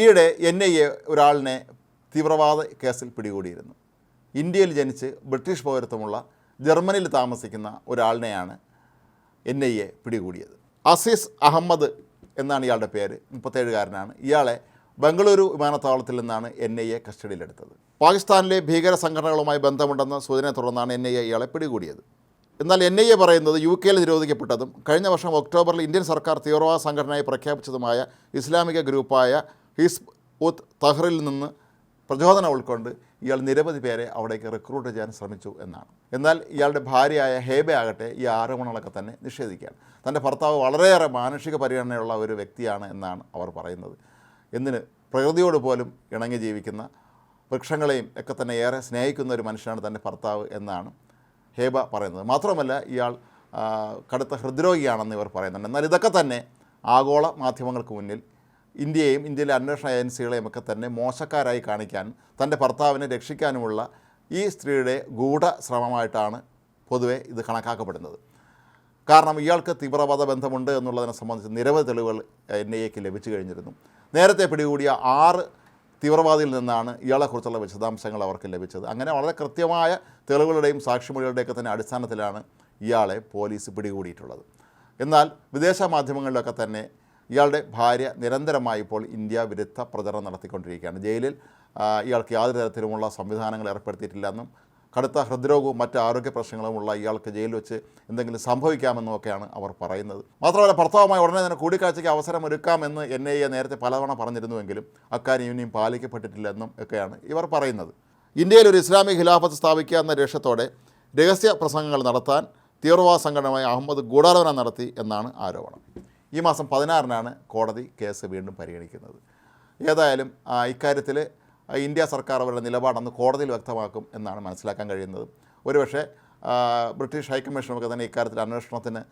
ഈയിടെ N I A ഒരാളിനെ തീവ്രവാദ കേസിൽ പിടികൂടിയിരുന്നു. ഇന്ത്യയിൽ ജനിച്ച് ബ്രിട്ടീഷ് പൗരത്വമുള്ള ജർമ്മനിയിൽ താമസിക്കുന്ന ഒരാളിനെയാണ് എൻ ഐ എ പിടികൂടിയത്. അസീസ് അഹമ്മദ് എന്നാണ് ഇയാളുടെ പേര്. മുപ്പത്തേഴുകാരനാണ്. ഇയാളെ ബംഗളൂരു വിമാനത്താവളത്തിൽ നിന്നാണ് എൻ ഐ എ കസ്റ്റഡിയിലെടുത്തത്. പാകിസ്ഥാനിലെ ഭീകര സംഘടനകളുമായി ബന്ധമുണ്ടെന്ന സൂചനയെ തുടർന്നാണ് എൻ ഐ എ ഇയാളെ പിടികൂടിയത്. എന്നാൽ എൻ ഐ എ പറയുന്നത് യു കെയിൽ നിരോധിക്കപ്പെട്ടതും കഴിഞ്ഞ വർഷം ഒക്ടോബറിൽ ഇന്ത്യൻ സർക്കാർ തീവ്രവാദ സംഘടനയായി പ്രഖ്യാപിച്ചതുമായ ഇസ്ലാമിക ഗ്രൂപ്പായ ഹിസ്ബ് ഒത്ത് തഹ്റിൽ നിന്ന് പ്രചോദനം ഉൾക്കൊണ്ട് ഇയാൾ നിരവധി പേരെ അവിടേക്ക് റിക്രൂട്ട് ചെയ്യാൻ ശ്രമിച്ചു എന്നാണ്. എന്നാൽ ഇയാളുടെ ഭാര്യയായ ഹേബ ആകട്ടെ ഈ ആരോപണങ്ങളൊക്കെ തന്നെ നിഷേധിക്കുകയാണ്. തന്റെ ഭർത്താവ് വളരെയേറെ മാനുഷിക പരിഗണനയുള്ള ഒരു വ്യക്തിയാണ് എന്നാണ് അവർ പറയുന്നത്. എന്തിന്? പ്രകൃതിയോട് പോലും ഇണങ്ങി ജീവിക്കുന്ന വൃക്ഷങ്ങളെയും ഒക്കെ തന്നെ ഏറെ സ്നേഹിക്കുന്ന ഒരു മനുഷ്യനാണ് തന്റെ ഭർത്താവ് എന്നാണ് ഹേബ പറയുന്നത്. മാത്രമല്ല ഇയാൾ കടുത്ത ഹൃദ്രോഗിയാണെന്ന് ഇവർ പറയുന്നുണ്ട്. എന്നാൽ ഇതൊക്കെ തന്നെ ആഗോള മാധ്യമങ്ങൾക്ക് മുന്നിൽ ഇന്ത്യയെയും ഇന്ത്യയിലെ അന്വേഷണ ഏജൻസികളെയും ഒക്കെ തന്നെ മോശക്കാരായി കാണിക്കാൻ തന്റെ ഭർത്താവിനെ രക്ഷിക്കാനുമുള്ള ഈ സ്ത്രീയുടെ ഗൂഢ ശ്രമമായിട്ടാണ് പൊതുവെ ഇത് കണക്കാക്കപ്പെടുന്നത്. കാരണം ഇയാൾക്ക് തീവ്രവാദ ബന്ധമുണ്ട് എന്നുള്ളതിനെ സംബന്ധിച്ച് നിരവധി തെളിവുകൾ എൻ ഐ എക്ക് ലഭിച്ചു കഴിഞ്ഞിരുന്നു. നേരത്തെ പിടികൂടിയ ആറ് തീവ്രവാദിയിൽ നിന്നാണ് ഇയാളെക്കുറിച്ചുള്ള വിശദാംശങ്ങൾ അവർക്ക് ലഭിച്ചത്. അങ്ങനെ വളരെ കൃത്യമായ തെളിവുകളുടെയും സാക്ഷിമൊഴികളുടെയൊക്കെ തന്നെ അടിസ്ഥാനത്തിലാണ് ഇയാളെ പോലീസ് പിടികൂടിയിട്ടുള്ളത്. എന്നാൽ വിദേശ മാധ്യമങ്ങളിലൊക്കെ തന്നെ ഇയാളുടെ ഭാര്യ നിരന്തരമായി ഇപ്പോൾ ഇന്ത്യ വിരുദ്ധ പ്രചരണം നടത്തിക്കൊണ്ടിരിക്കുകയാണ്. ജയിലിൽ ഇയാൾക്ക് യാതൊരു തരത്തിലുമുള്ള സംവിധാനങ്ങൾ ഏർപ്പെടുത്തിയിട്ടില്ലെന്നും കടുത്ത ഹൃദ്രോഗവും മറ്റ് ആരോഗ്യ പ്രശ്നങ്ങളുമുള്ള ഇയാൾക്ക് ജയിലിൽ വെച്ച് എന്തെങ്കിലും സംഭവിക്കാമെന്നൊക്കെയാണ് അവർ പറയുന്നത്. മാത്രമല്ല ഭർത്താവുമായി ഉടനെ തന്നെ കൂടിക്കാഴ്ചയ്ക്ക് അവസരം ഒരുക്കാമെന്ന് എൻ ഐ എ നേരത്തെ പലതവണ പറഞ്ഞിരുന്നുവെങ്കിലും അക്കാര്യം ഇനിയും പാലിക്കപ്പെട്ടിട്ടില്ലെന്നും ഒക്കെയാണ് ഇവർ പറയുന്നത്. ഇന്ത്യയിൽ ഒരു ഇസ്ലാമിക് ഖിലാഫത്ത് സ്ഥാപിക്കുക എന്ന ലക്ഷ്യത്തോടെ രഹസ്യ പ്രസംഗങ്ങൾ നടത്താൻ തീവ്രവാദ സംഘടനമായ അഹമ്മദ് ഗൂഢാലോചന നടത്തി എന്നാണ് ആരോപണം. ഈ മാസം പതിനാറിനാണ് കോടതി കേസ് വീണ്ടും പരിഗണിക്കുന്നത്. ഏതായാലും ഇക്കാര്യത്തിൽ ഇന്ത്യ സർക്കാർ അവരുടെ നിലപാടെന്ന് കോടതിയിൽ വ്യക്തമാക്കും എന്നാണ് മനസ്സിലാക്കാൻ കഴിയുന്നത്. ഒരുപക്ഷെ ബ്രിട്ടീഷ് ഹൈക്കമ്മീഷനൊക്കെ തന്നെ ഇക്കാര്യത്തിൽ അന്വേഷണത്തിന്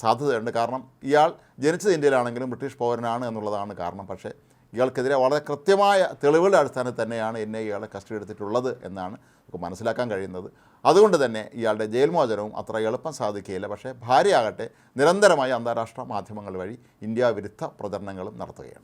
സാധ്യതയുണ്ട്. കാരണം ഇയാൾ ജനിച്ചത് ഇന്ത്യയിലാണെങ്കിലും ബ്രിട്ടീഷ് പൗരനാണ് എന്നുള്ളതാണ് കാരണം. പക്ഷേ ഇയാൾക്കെതിരെ വളരെ കൃത്യമായ തെളിവുകളുടെ അടിസ്ഥാനത്തിൽ തന്നെയാണ് എന്നെ ഇയാളെ കസ്റ്റഡി എടുത്തിട്ടുള്ളത് എന്നാണ് നമുക്ക് മനസ്സിലാക്കാൻ കഴിയുന്നത്. അതുകൊണ്ട് തന്നെ ഇയാളുടെ ജയിൽമോചനവും അത്ര എളുപ്പം സാധിക്കുകയില്ല. പക്ഷേ ഭാര്യയാകട്ടെ നിരന്തരമായി അന്താരാഷ്ട്ര മാധ്യമങ്ങൾ വഴി ഇന്ത്യ വിരുദ്ധ പ്രചരണങ്ങളും നടത്തുകയാണ്.